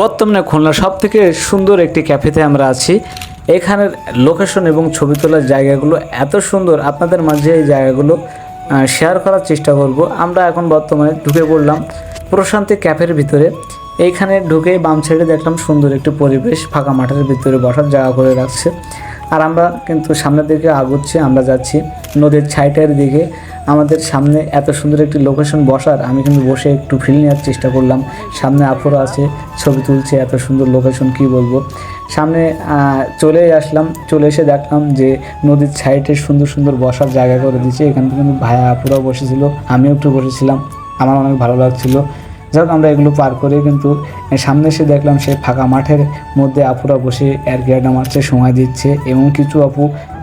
বর্তমানে খুলনা সব থেকে সুন্দর একটি ক্যাফেতে আমরা আছি। এখানের লোকেশন এবং ছবি তোলার জায়গাগুলো এত সুন্দর, আপনাদের মাঝে এই জায়গাগুলো শেয়ার করার চেষ্টা করব। আমরা এখন বর্তমানে ঢুকে পড়লাম প্রশান্তি ক্যাফের ভিতরে। এইখানে ঢুকে বাম সাইডে দেখলাম সুন্দর একটি পরিবেশ, ফাঁকা মাঠের ভিতরে বসার জায়গা করে রাখছে। আর আমরা কিন্তু সামনের দিকে আগুচ্ছি, আমরা যাচ্ছি নদীর ছাইটের দিকে। আমাদের সামনে এত সুন্দর একটি লোকেশন বসার, আমি কিন্তু বসে একটু ফিল নেওয়ার চেষ্টা করলাম। সামনে আফরো আছে, ছবি তুলছে এত সুন্দর লোকেশন কি বলব? সামনে চলে আসলাম, চলে এসে দেখলাম যে নদীর সাইডে সুন্দর সুন্দর বসার জায়গা করে দিয়েছে। এখানে কিন্তু ভাইয়া আপুরাও বসেছিল, আমিও একটু বসেছিলাম, আমার অনেক ভালো লাগছিল। যাই আমরা এগুলো পার করে কিন্তু সামনে এসে দেখলাম সে ফাঁকা মাঠের মধ্যে আপুরা বসে এর গেডা মারছে সময় দিচ্ছে এবং কিছু আপু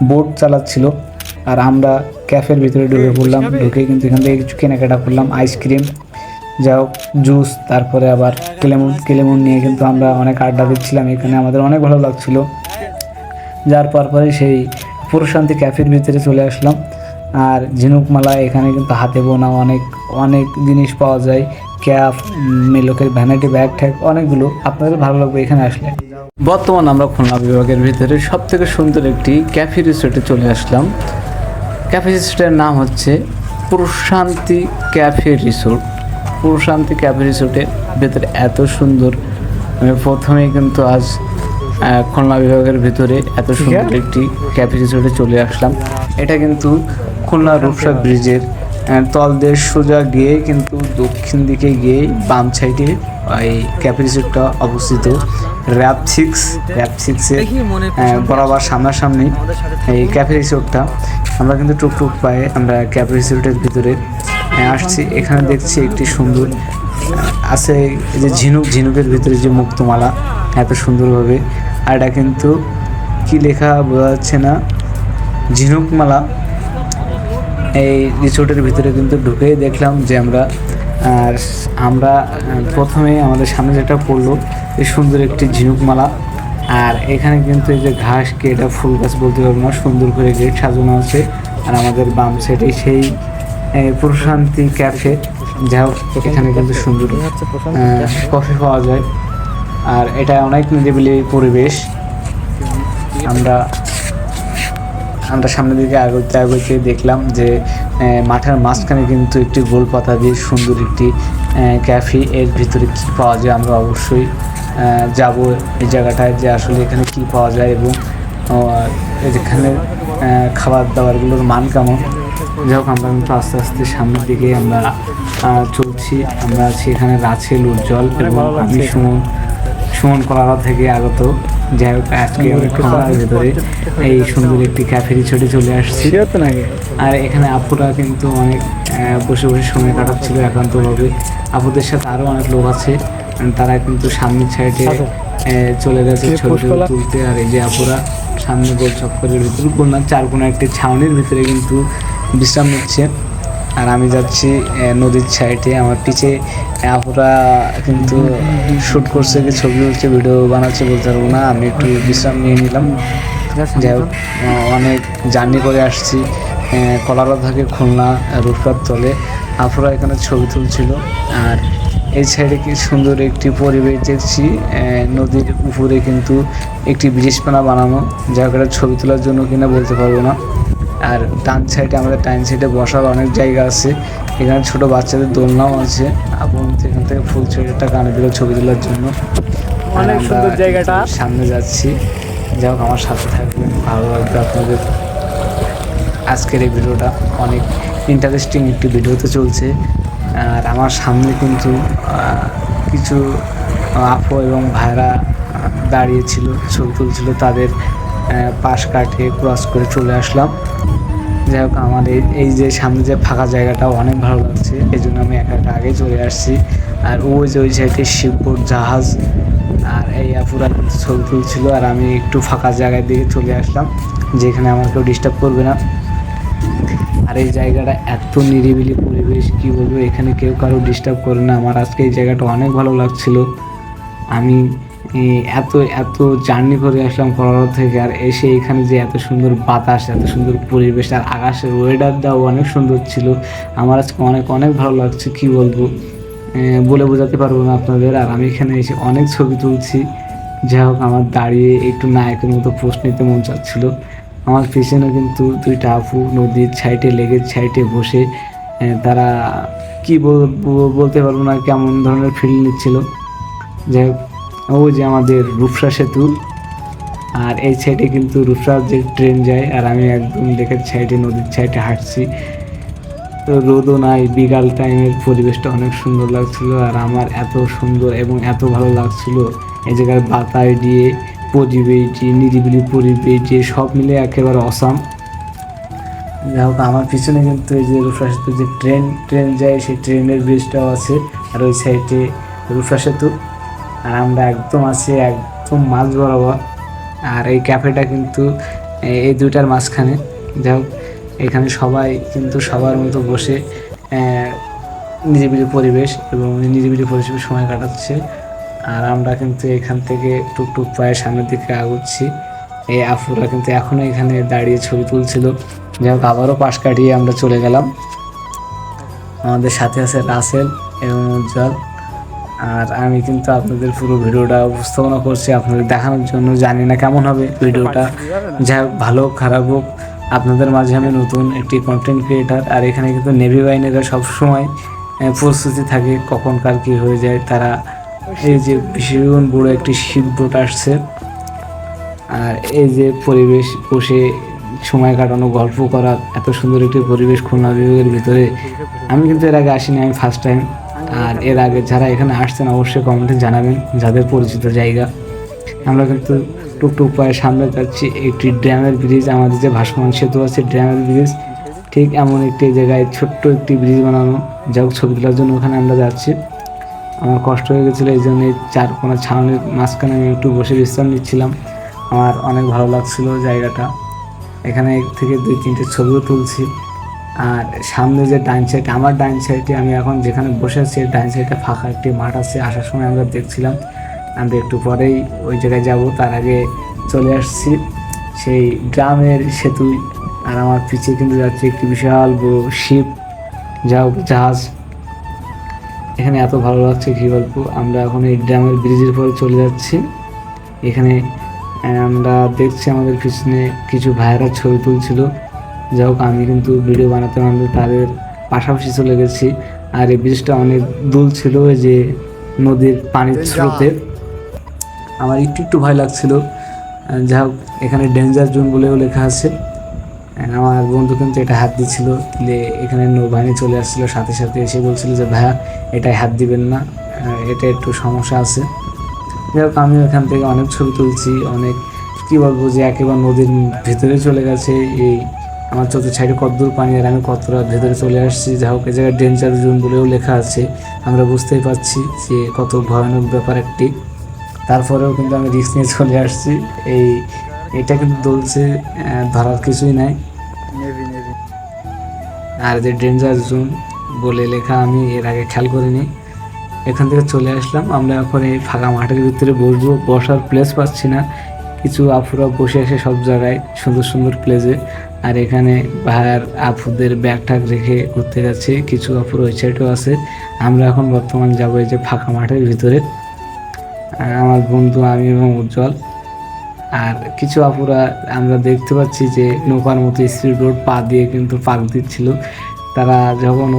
বোট চালাচ্ছিল। আর আমরা ক্যাফের ভিতরে ঢুকে পড়লাম ঢুকে কিন্তু এখান থেকে কিছু কেনাকাটা করলাম আইসক্রিম যা হোক জুস তারপরে আবার কেলেমন কেলেমন নিয়ে কিন্তু আমরা অনেক আড্ডা দিচ্ছিলাম এখানে আমাদের অনেক ভালো লাগছিল। যার পর পরে সেই প্রশান্তি ক্যাফের ভিতরে চলে আসলাম। আর ঝিনুকমালা এখানে কিন্তু হাতে বোনা অনেক অনেক জিনিস পাওয়া যায় ক্যাপ মেলোকের ভ্যানিটি ব্যাগ ঠ্যাগ অনেকগুলো। আপনাদের ভালো লাগবে এখানে আসলে। বর্তমান আমরা খুলনা বিভাগের ভিতরে সব থেকে সুন্দর একটি ক্যাফে রিসোর্টে চলে আসলাম। ক্যাফে রিসোর্টের নাম হচ্ছে প্রশান্তি ক্যাফে রিসোর্ট। প্রশান্তি ক্যাফে রিসোর্টের ভেতরে এত সুন্দর আমি প্রথমেই কিন্তু আজ খুলনা বিভাগের ভিতরে এত সুন্দর একটি ক্যাফে রিসোর্টে চলে আসলাম। এটা কিন্তু খুলনা রূপসা ব্রিজের তল দিয়ে সোজা গিয়ে কিন্তু দক্ষিণ দিকে গিয়ে বাম সাইডে এই ক্যাফে রিসোর্টটা অবস্থিত র্যাপ সিক্স র্যাপ সিক্সের বরাবর সামনাসামনি এই ক্যাফে রিসোর্টটা। আমরা কিন্তু টুকটুক পায়ে আমরা ক্যাফে রিসোর্টের ভিতরে আসছি। এখানে দেখছি একটি সুন্দর আছে যে ঝিনুক ঝিনুকের ভিতরে যে মুক্তমালা এত সুন্দরভাবে। আর এটা কিন্তু কি লেখা বোঝা যাচ্ছে না ঝিনুকমালা। এই রিসোর্টের ভিতরে কিন্তু ঢুকেই দেখলাম যে আমরা আর আমরা প্রথমে আমাদের সামনে যেটা পড়ল, এই সুন্দর একটি ঝিনুকমালা। আর এখানে কিন্তু এই যে ঘাস কে এটা ফুল গাছ বলতে পারব না, সুন্দর করে গেট সাজানো আছে। আর আমাদের বাম সাইডে সেই প্রশান্তি ক্যাফে যা হোক, এখানে কিন্তু সুন্দর কফি পাওয়া যায়। আর এটা অনেক নিরিবিলি পরিবেশ। আমরা আমরা সামনের দিকে আগাতে আগাতে দেখলাম যে মাঠের মাঝখানে কিন্তু একটি গোল পাতা দিয়ে সুন্দর একটি ক্যাফে। এর ভিতরে কি পাওয়া যায় আমরা অবশ্যই যাব এই জায়গাটায় যে আসলে এখানে কি পাওয়া যায় এবং এখানে খাবার দাবারগুলোর মান কেমন। যাই হোক, আমরা কিন্তু আস্তে আস্তে সামনের দিকে আমরা চলছি। আমরা আছি এখানে রাছেল উজ্জ্বল এবং আমি, সুমন সুমন কলারা থেকে আগত। যাই হোক আজকে আমি ভেতরে এই সুন্দর একটি ক্যাফে রিসোর্টে চলে আসছি। আর এখানে আপুরা কিন্তু অনেক বসে বসে সময় কাটাচ্ছিল একান্তভাবে। আপুদের সাথে আরও অনেক লোক আছে। তারা কিন্তু সামনের সাইডে চলে গেছে ছবি টবি তুলতে। আর এই যে আপুরা সামনে গোল চক্করের ভিতরে কোনো চার কোনো একটি ছাউনির ভিতরে কিন্তু বিশ্রাম নিচ্ছে। আর আমি যাচ্ছি নদীর সাইডে আমার পিছে আপুরা কিন্তু শ্যুট করছে কি ছবি তুলছে ভিডিও বানাচ্ছে, বলতে পারব না। আমি একটু বিশ্রাম নিয়ে নিলাম। যাই হোক অনেক জার্নি করে আসছি। কলারা থেকে খুলনা রূপসার তলে। আপুরা এখানে ছবি তুলছিল। আর এই সাইডে কি সুন্দর একটি পরিবেশ দেখছি। নদীর উপরে কিন্তু একটি ব্রিজপানা বানানো। জায়গাটা ছবি তোলার জন্য কিনা বলতে পারব না। আর ডান সাইডে আমাদের ডান সাইডে বসার অনেক জায়গা আছে। এখানে ছোট বাচ্চাদের দোলনাও আছে। আপন এখান থেকে ফুল ছেড়েটা কানে দিল ছবি তোলার জন্য। অনেক সুন্দর জায়গাটা। সামনে যাচ্ছি। যাই হোক আমার সাথে থাকবেন। ভালো লাগবে আপনাদের। আজকের এই ভিডিওটা অনেক ইন্টারেস্টিং একটি ভিডিওতে চলছে। আর আমার সামনে কিন্তু কিছু আপু এবং ভাইরা দাঁড়িয়েছিল ছবি তুলছিল। তাদের পাশ কাটে ক্রস করে চলে আসলাম। যাই হোক আমার এই যে সামনে যে ফাঁকা জায়গাটা অনেক ভালো লাগছে। এই জন্য আমি একা একা আগে চলে আসছি। আর ওই যে ওই সাইডে শিবপুর জাহাজ আর এই আপুরা ছবি তুলছিল আর আমি একটু ফাঁকা জায়গার দিকে চলে আসলাম, যেখানে আমার কেউ ডিস্টার্ব করবে না। আর এই জায়গাটা এত নিরিবিলি পরিবেশ, কি বলব, এখানে কেউ কারও ডিস্টার্ব করে না। আমার আজকে এই জায়গাটা অনেক ভালো লাগছিল। আমি এত এত জার্নি করে আসলাম কলোরাডো থেকে আর এসে এখানে যে এত সুন্দর বাতাস, এত সুন্দর পরিবেশ আর আকাশের ওয়েদারটাও অনেক সুন্দর ছিল। আমার আজকে অনেক অনেক ভালো লাগছে, কি বলব? বলে বোঝাতে পারব না আপনাদের। আর আমি এখানে এসে অনেক ছবি তুলছি। যাই হোক, আমার দাঁড়িয়ে একটু নায়কের মতো পোস্ট নিতে মন চাচ্ছিল। আমার পিছনে কিন্তু দুইটা আপু নদীর সাইডে লেগের সাইডে বসে তারা কি বল- বল- বলতে পারব না, কেমন ধরনের ফিল নিচ্ছিল। যাই হোক ওই যে আমাদের রূপসা সেতু, আর এই সাইডে কিন্তু রূপসার যে ট্রেন যায়, আর আমি একদম লেকের সাইডে নদীর সাইডে হাঁটছি। তো রোদও নাই, বিকাল টাইমের পরিবেশটা অনেক সুন্দর লাগছিল, আর আমার এত সুন্দর এবং এত ভালো লাগছিল। এই জায়গায় বাতাস দিয়ে, পরিবেশ দিয়ে, নিরিবিলি পরিবেশ দিয়ে, সব মিলে একেবারে অসাম যাই হোক, আমার পিছনে কিন্তু এই যে রূপসা সেতু যে ট্রেন ট্রেন যায়, সেই ট্রেনের ব্রিজটাও আছে, আর ওই সাইডে রূপসা সেতু। আর আমরা একদম আছি একদম মাঝ বরাবর। আর এই ক্যাফেটা কিন্তু এই দুইটার মাঝখানে। যাই হোক, এখানে সবাই কিন্তু সবার মতো বসে নিরিবিলি পরিবেশ এবং নিরিবিলি পরিবেশে সময় কাটাচ্ছে। আর আমরা কিন্তু এখান থেকে টুকটুক পায়ে সামনের দিকে আগুচ্ছি। এই আফুরা কিন্তু এখনও এখানে দাঁড়িয়ে ছবি তুলছিল। যাই হোক, আবারও পাশ কাটিয়ে আমরা চলে গেলাম। আমাদের সাথে আছে রাসেল এবং উজ্জ্বল। আর আমি কিন্তু আপনাদের পুরো ভিডিওটা উপস্থাপনা করছি আপনাদের দেখানোর জন্য। জানি না কেমন হবে ভিডিওটা। যা ভালো খারাপ হোক, আপনাদের মাঝে আমি নতুন একটি কন্টেন্ট ক্রিয়েটার আর এখানে কিন্তু নেভি বাহিনীরা সবসময় প্রস্তুতি থাকে কখন কার কী হয়ে যায়। তারা এই যে ভীষণ বড় একটি শিপ বোট আসছে, আর এই যে পরিবেশ বসে সময় কাটানো, গল্প করার এত সুন্দর একটি পরিবেশ খুলনা বিভাগের ভিতরে। আমি কিন্তু এর আগে আসিনি, আমি ফার্স্ট টাইম আর এর আগে যারা এখানে আসছেন অবশ্যই কমেন্টে জানাবেন, যাদের পরিচিত জায়গা। আমরা কিন্তু টুকটুক পায়ে সামনে যাচ্ছি, একটি ড্যামের ব্রিজ আমাদের যে ভাসমান সেতু আছে ড্যামের ব্রিজ ঠিক এমন একটি জায়গায় ছোট্ট একটি ব্রিজ বানানো। যা হোক ছবি তোলার জন্য ওখানে আমরা যাচ্ছি। আমার কষ্ট হয়ে গেছিল, এই জন্য চার কোনা ছাউনির মাঝখানে আমি একটু বসে বিশ্রাম নিচ্ছিলাম। আমার অনেক ভালো লাগছিল জায়গাটা। এখানে থেকে দুই তিনটে ছবিও তুলছি। আর সামনে যে ডাইন সাইড, আমার ডাইন সাইডে আমি এখন যেখানে বসে আছি ডাইন সাইডে ফাঁকা একটি মাঠ আছে। আসার সময় আমরা দেখছিলাম, আমরা একটু পরেই ওই জায়গায় যাব, তার আগে চলে আসছি। সেই গ্রামের সেতু, আর আমার পিছিয়ে কিন্তু যাচ্ছে একটি বিশাল বড় শিপ যা জাহাজ। এখানে এত ভালো লাগছে কি গল্প আমরা এখন এই ড্রামের ব্রিজের পরে চলে যাচ্ছি। এখানে আমরা দেখছি আমাদের পিছনে কিছু ভাইয়েরা ছবি তুলছিল। যাই হোক আমি কিন্তু ভিডিও বানাতে বানাতে তাদের পাশাপাশি চলে গেছি। আর এই ব্রিজটা অনেক দুল ছিল ওই যে নদীর পানির স্রোতে। আমার একটু একটু ভয় লাগছিল। যাই হোক এখানে ডেঞ্জার জোন বলেও লেখা আছে। আমার বন্ধু কিন্তু এটা হাত দিচ্ছিল দিলে এখানে নৌবাহিনী চলে আসছিল সাথে সাথে এসে বলছিল যে ভাইয়া এটাই হাত দিবেন না। এটা একটু সমস্যা আছে। যাই হোক আমি এখান থেকে অনেক ছবি তুলছি অনেক কী বলব যে একেবারে নদীর ভিতরে চলে গেছে। এই আমার চোখের সাইডে কতদূর পানি আর আমি কতটা ভেতরে চলে আসছি। যা হোক এই জায়গায় ডেঞ্জার জোন বলেও লেখা আছে। আমরা বুঝতেই পারছি যে কত ভয়ানক ব্যাপার একটি। তারপরেও কিন্তু আমি রিস্ক নিয়ে চলে আসছি। এই এটা কিন্তু দলছে ধরার কিছুই নাই। আর যে ডেঞ্জার জোন বলে লেখা আমি এর আগে খেয়াল করিনি। এখান থেকে চলে আসলাম। আমরা এখন এই ফাঁকা মাঠের ভিতরে বসবো। বসার প্লেস পাচ্ছি না। কিছু আফুরা বসে আসে সব জায়গায় সুন্দর সুন্দর প্লেসে আর এখানে ভাইয়ার আফুদের ব্যাগ ট্যাগ রেখে ঘুরতে যাচ্ছে। কিছু ওই সাইডেও আছে। আমরা এখন বর্তমান যাব এই যে ফাঁকা মাঠের ভিতরে। আমার বন্ধু, আমি এবং উজ্জ্বল। আর কিছু আপুরা আমরা দেখতে পাচ্ছি যে নৌকার মতো স্পিড রোড পা দিয়ে কিন্তু পাক দিচ্ছিল। তারা যখন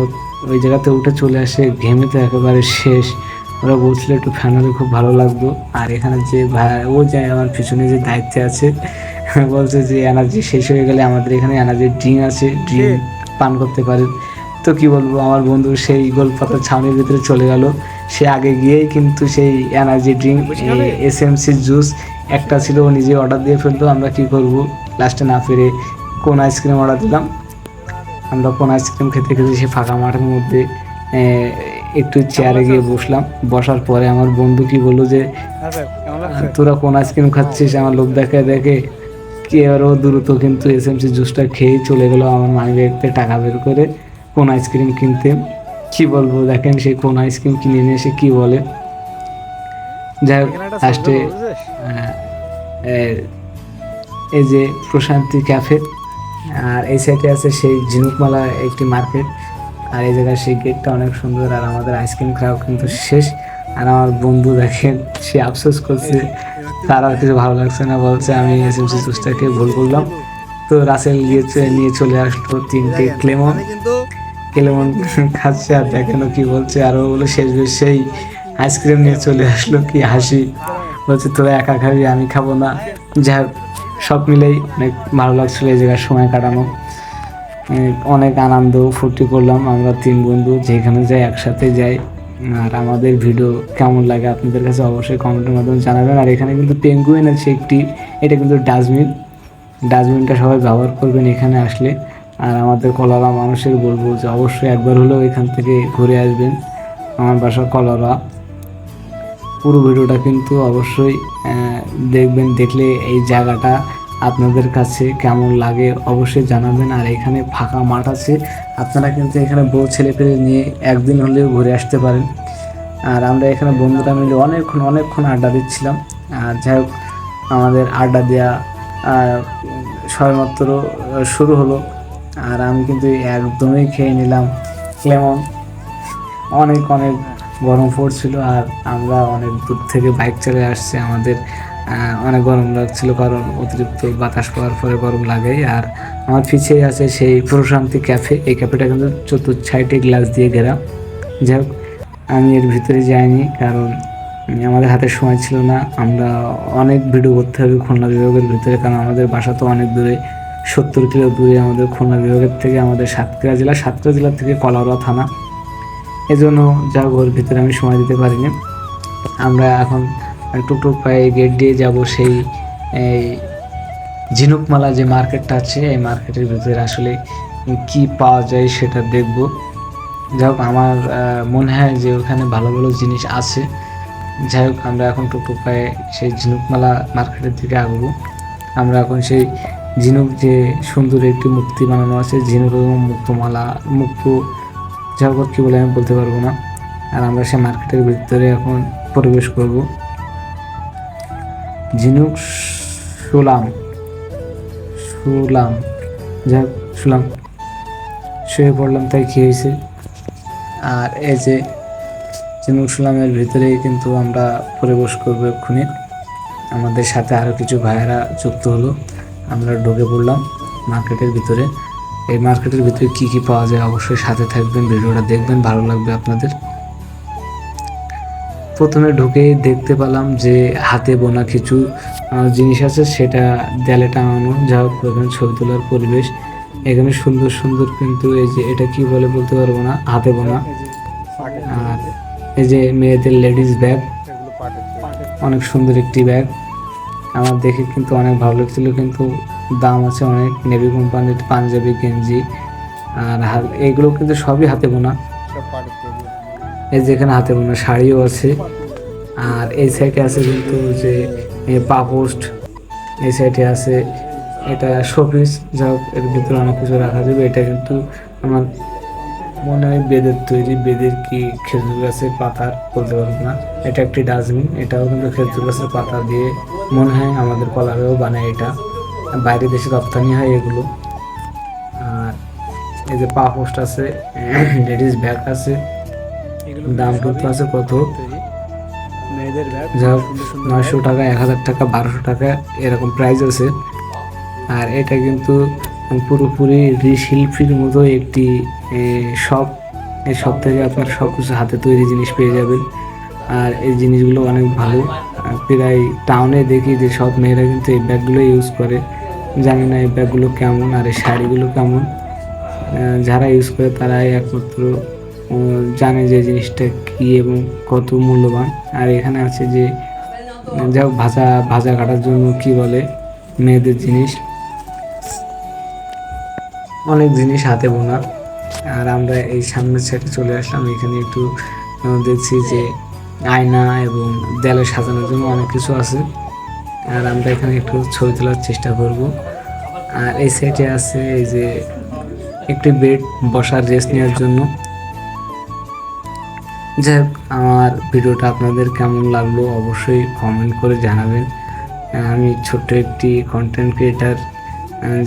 ওই জায়গাতে উঠে চলে আসে ঘেমে তো একেবারে শেষ। ওরা বলছিল, একটু ফ্যান হলে খুব ভালো লাগতো। আর এখানে যে ভাই, ও যে আমার পিছনে যে দায়িত্বে আছে বলছে যে এনার্জি শেষ হয়ে গেলে আমাদের এখানে এনার্জি ড্রিঙ্ক আছে ড্রিঙ্ক পান করতে পারেন তো কি বলব আমার বন্ধু সেই গোলপাতার ছাউনির ভিতরে চলে গেল। সে আগে গিয়েই কিন্তু সেই energy drink S M C juice একটা ছিল ও নিজে অর্ডার দিয়ে ফেলতো আমরা কি করব? লাস্টে না ফিরে কোন আইসক্রিম অর্ডার দিলাম। আমরা কোন আইসক্রিম খেতে খেতে সে ফাঁকা মাঠের মধ্যে একটু চেয়ারে গিয়ে বসলাম। বসার পরে আমার বন্ধু কি বলল যে তোরা কোন আইসক্রিম খাচ্ছিস? আমার লোক দেখে দেখে কি আরও দ্রুত কিন্তু এস এম সি জুসটা খেয়েই চলে গেলো আমার মানি ব্যাগতে টাকা বের করে কোন আইসক্রিম কিনতে। কি বলব দেখেন সে কোন আইসক্রিম কিনে নিয়ে এসে কি বলে। যাই হোক লাস্টে? এই যে প্রশান্তি ক্যাফে আর এই সাইডে আছে সেই ঝিনুকমালা একটি মার্কেট আর এই জায়গায় সেই গেটটা অনেক সুন্দর আর আমাদের আইসক্রিম খাওয়া কিন্তু শেষ। আর আমার বন্ধু দেখেন সে আফসোস করছে। তার আর কিছু ভালো লাগছে না বলছে আমি এস এসএমসি জুসটাকে ভুল করলাম। তো রাসেল গিয়ে চ- নিয়ে চলে আসলো তিনটে ক্লেমন। ক্লেমন খাচ্ছে আর দেখেন কি বলছে। আর ও বলে শেষ বেশ সেই আইসক্রিম নিয়ে চলে আসলো কি হাসি। বলছে তোরা একা খাবি আমি খাব না। হোক, সব মিলেই অনেক ভালো লাগছিল এই জায়গায় সময় কাটানো। অনেক আনন্দ ফুর্তি করলাম আমরা তিন বন্ধু যেখানে যাই একসাথে যাই। আর আমাদের ভিডিও কেমন লাগে আপনাদের কাছে অবশ্যই কমেন্টের মাধ্যমে জানাবেন। আর এখানে কিন্তু পেঙ্গুইন আছে একটি, এটা কিন্তু ডাস্টবিন ডাস্টবিনটা সবাই ব্যবহার করবেন এখানে আসলে। আর আমাদের কলারা মানুষের বলব যে অবশ্যই একবার হলেও এখান থেকে ঘুরে আসবেন। আমার বাসা কলারা। পুরো ভিডিওটা কিন্তু অবশ্যই দেখবেন, দেখলে এই জায়গাটা আপনাদের কাছে কেমন লাগে অবশ্যই জানাবেন। আর এখানে ফাঁকা মাঠ আছে। আপনারা কিন্তু এখানে বউ ছেলে পেলে নিয়ে একদিন হলেও ঘুরে আসতে পারেন। আর আমরা এখানে বন্ধুরা মিলে অনেকক্ষণ অনেকক্ষণ আড্ডা দিচ্ছিলাম। আর যাই হোক, আমাদের আড্ডা দেওয়া সবেমাত্র শুরু হলো। আর আমি কিন্তু একদমই খেয়ে নিলাম। লেমন অনেক অনেক গরম পড়ছিল। আর আমরা অনেক দূর থেকে বাইক চলে আসছে আমাদের অনেক গরম লাগছিল, কারণ অতিরিক্ত বাতাস পাওয়ার পরে গরম লাগে আর আমার পিছিয়ে আছে সেই প্রশান্তি ক্যাফে। এই ক্যাফেটা কিন্তু চতুর্থ সাইডে গ্লাস দিয়ে ঘেরা। যাই হোক, আমি এর ভিতরে যাইনি, কারণ আমাদের হাতে সময় ছিল না। আমরা অনেক ভিডিও করতে হবে খুলনা বিভাগের ভিতরে, কারণ আমাদের বাসা তো অনেক দূরে। সত্তর কিলো দূরে আমাদের খুলনা বিভাগের থেকে, আমাদের সাতক্ষীরা জেলা সাতক্ষীরা জেলা থেকে কলাউড়া থানা। এজন্য যা ওর ভিতরে আমি সময় দিতে পারিনি। আমরা এখন টুকটুক পায়ে গেট দিয়ে যাব সেই, এই ঝিনুকমালা যে মার্কেটটা আছে, এই মার্কেটের ভিতরে আসলে কি পাওয়া যায় সেটা দেখব। যাই হোক, আমার মনে হয় যে ওখানে ভালো ভালো জিনিস আছে। যাই হোক, আমরা এখন টুকটুক পায়ে সেই ঝিনুকমালা মার্কেটের দিকে আগাবো। আমরা এখন সেই ঝিনুক যে সুন্দর একটি মুক্তি বানানো আছে, ঝিনুক এবং মুক্তমালা, মুক্ত, যাই হোক কী বলে আমি বলতে পারব না। আর আমরা সেই মার্কেটের ভিতরে এখন প্রবেশ করব। ঝিনুক সুলাম সুলাম যাই হোক সুলাম। শুয়ে পড়লাম, তাই কি হয়েছে আর এই যে ঝিনুক সুলামের ভিতরেই কিন্তু আমরা পরিবেশ করব এক্ষুনি। আমাদের সাথে আরও কিছু ভাইয়েরা যুক্ত হলো। আমরা ঢুকে পড়লাম মার্কেটের ভিতরে। এই মার্কেটের ভিতরে কি কি পাওয়া যায় অবশ্যই সাথে থাকবেন, ভিডিওটা দেখবেন, ভালো লাগবে আপনাদের। প্রথমে ঢুকেই দেখতে পেলাম যে হাতে বোনা কিছু জিনিস আছে, সেটা দেয়ালে টাঙানো। যা হোক ছবি তোলার পরিবেশ। এখানে সুন্দর সুন্দর কিন্তু এই যে, এটা কি বলে বলতে পারব না, হাতে বোনা। আর এই যে মেয়েদের লেডিস ব্যাগ, অনেক সুন্দর একটি ব্যাগ। আমার দেখে কিন্তু অনেক ভালো লাগছিল, কিন্তু দাম আছে অনেক। নেভি কোম্পানির পাঞ্জাবি, গেঞ্জি, আর এগুলো কিন্তু সবই হাতে বোনা। এই যেখানে হাতে বোনা শাড়িও আছে। আর এই সাইডে আছে কিন্তু যে পাপোস্ট এই সাইডে আছে এটা শোপিস যা এর ভিতরে অনেক কিছু রাখা যাবে। এটা কিন্তু আমার মনে হয় বেদের তৈরি। বেদের কি খেজুর গাছের পাতার বলতে পারব না। এটা একটি ডাস্টবিন। এটাও কিন্তু খেজুর গাছের পাতা দিয়ে মনে হয় আমাদের কলারেও বানায় এটা। বাইরে দেশে রপ্তানি হয় এগুলো। আর এই যে পা পোস্ট আছে লেডিস ব্যাগ আছে। দাম কিন্তু আছে কত? যা নয়শো টাকা, এক হাজার টাকা, বারোশো টাকা, এরকম প্রাইস আছে। আর এটা কিন্তু পুরোপুরি শিল্পীর মতো একটি শপ এই শপ থেকে আপনার সব কিছু হাতে তৈরি জিনিস পেয়ে যাবেন। আর এই জিনিসগুলো অনেক ভালো। প্রায় টাউনে দেখি যে সব মেয়েরা কিন্তু এই ব্যাগগুলো ইউজ করে। জানি না এই ব্যাগগুলো কেমন আর এই শাড়িগুলো কেমন। যারা ইউজ করে তারাই একমাত্র জানে যে জিনিসটা কি এবং কত মূল্যবান। আর এখানে আছে যে হোক, ভাজা ভাজা কাটার জন্য কি বলে, মেয়েদের জিনিস। অনেক জিনিস হাতে বোনা। আর আমরা এই সামনের সাইডে চলে আসলাম। এখানে একটু দেখছি যে আয়না এবং দেয়ালে সাজানোর জন্য অনেক কিছু আছে। আর আমরা এখানে একটু ছবি তোলার চেষ্টা করব। আর এই সাইডে আছে এই যে একটি বেড বসার রেস্ট নেওয়ার জন্য। যাই আমার ভিডিওটা আপনাদের কেমন লাগল অবশ্যই কমেন্ট করে জানাবেন। আমি ছোট্ট একটি কন্টেন্ট ক্রিয়েটার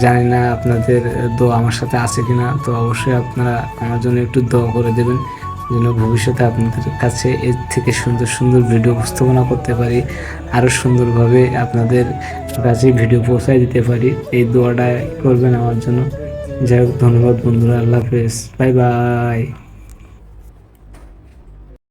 জানি না আপনাদের দোয়া আমার সাথে আছে কি না তো অবশ্যই আপনারা আমার জন্য একটু দোয়া করে দেবেন, যেন ভবিষ্যতে আপনাদের কাছে এর থেকে সুন্দর সুন্দর ভিডিও উপস্থাপনা করতে পারি আরও সুন্দরভাবে আপনাদের কাছে ভিডিও পৌঁছায় দিতে পারি। এই দোয়াটা করবেন আমার জন্য। যাই হোক, ধন্যবাদ বন্ধুরা, আল্লাহ হাফেজ। Bye bye.